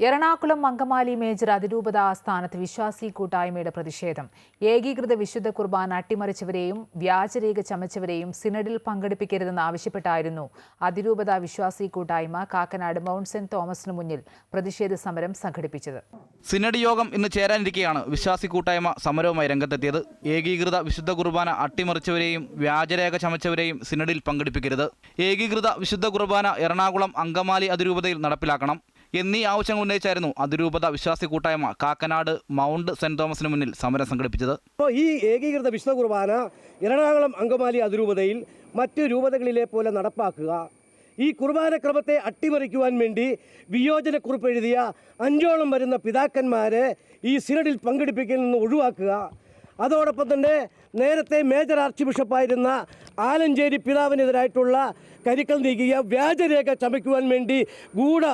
Ernakulam Angamaly major അതിരൂപത ആസ്ഥാനത്ത് വിശ്വാസി കൂട്ടായ്മയുടെ പ്രതിഷേധം. ഏകീകൃത വിശുദ്ധ കുർബാന അട്ടിമറിച്ചവരെയും വ്യാജരേഖ ചമച്ചവരെയും സിനഡിൽ പങ്കെടുപ്പിക്കരുതെന്ന് ആവശ്യപ്പെട്ടായിരുന്നു അതിരൂപത വിശ്വാസി കൂട്ടായ്മ കാക്കനാട് മൗണ്ട് സെന്റ് തോമസിന് മുന്നിൽ പ്രതിഷേധ സമരം സംഘടിപ്പിച്ചത്. സിനഡ് യോഗം ഇന്ന് ചേരാനിരിക്കെയാണ് വിശ്വാസി കൂട്ടായ്മ സമരവുമായി രംഗത്തെത്തിയത്. ഏകീകൃത വിശുദ്ധ കുർബാന അട്ടിമറിച്ചവരെയും വ്യാജരേഖ ചമച്ചവരെയും സിനഡിൽ പങ്കെടുപ്പിക്കരുത്. ഏകീകൃത വിശുദ്ധ കുർബാന എറണാകുളം അങ്കമാലി അതിരൂപതയിൽ നടപ്പിലാക്കണം. എന്നീ ആവശ്യങ്ങൾ ഉന്നയിച്ചായിരുന്നു അതിരൂപത വിശ്വാസി കൂട്ടായ്മ കാക്കനാട് മൗണ്ട് സെന്റ് തോമസിന് മുന്നിൽ സമരം സംഘടിപ്പിച്ചത്. അപ്പോൾ ഈ ഏകീകൃത വിശുദ്ധ കുർബാന എറണാകുളം അങ്കമാലി അതിരൂപതയിൽ മറ്റ് രൂപതകളിലെ പോലെ നടപ്പാക്കുക. ഈ കുർബാന ക്രമത്തെ അട്ടിമറിക്കുവാൻ വേണ്ടി വിയോജനക്കുറിപ്പ് എഴുതിയ അഞ്ചോളം വരുന്ന പിതാക്കന്മാരെ ഈ സിനഡിൽ പങ്കെടുപ്പിക്കൽ നിന്ന് ഒഴിവാക്കുക. അതോടൊപ്പം തന്നെ നേരത്തെ മേജർ ആർച്ച് ബിഷപ്പായിരുന്ന ആലഞ്ചേരി പിതാവിനെതിരായിട്ടുള്ള കരിക്കൽ നീക്കിയ വ്യാജരേഖ ചമയ്ക്കുവാൻ വേണ്ടി ഗൂഢ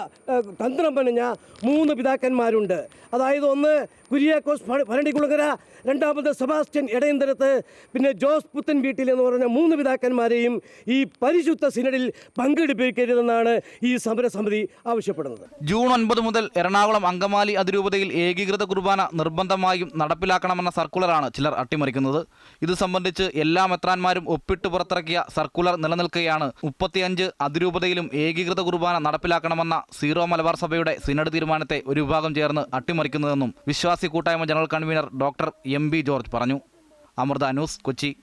തന്ത്രം പണിഞ്ഞ മൂന്ന് പിതാക്കന്മാരുണ്ട്. അതായത് ഒന്ന് കുര്യാക്കോസ് ഭരണികുളകര രണ്ടാമത് സെബാസ്റ്റ്യൻ ഇടയന്തരത്ത് പിന്നെ ജോസ് പുത്തൻ വീട്ടിൽ എന്ന് പറഞ്ഞ മൂന്ന് പിതാക്കന്മാരെയും ഈ പരിശുദ്ധ സിനഡിൽ പങ്കെടുപ്പിക്കരുതെന്നാണ് ഈ സമരസമിതി ആവശ്യപ്പെടുന്നത്. ജൂൺ ഒൻപത് മുതൽ എറണാകുളം അങ്കമാലി അതിരൂപതയിൽ ഏകീകൃത കുർബാന നിർബന്ധമായും നടപ്പിലാക്കണമെന്ന സർക്കുലറാണ് ചിലർ അട്ടിമറിക്കുന്നത്. ഇത് സംബന്ധിച്ച് എല്ലാ മെത്രാന്മാരും ഒപ്പിട്ട് പുറത്തിറക്കിയ സർക്കുലർ നിലനിൽക്കുകയാണ്. മുപ്പത്തിയഞ്ച് അതിരൂപതയിലും ഏകീകൃത കുർബാന നടപ്പിലാക്കണമെന്ന സീറോ മലബാർ സഭയുടെ സിനഡ് തീരുമാനത്തെ ഒരു വിഭാഗം ചേർന്ന് അട്ടിമറിക്കുന്നതെന്നും വിശ്വാസി കൂട്ടായ്മ general convener doctor M B George പറഞ്ഞു. അമൃത ന്യൂസ് കൊച്ചി.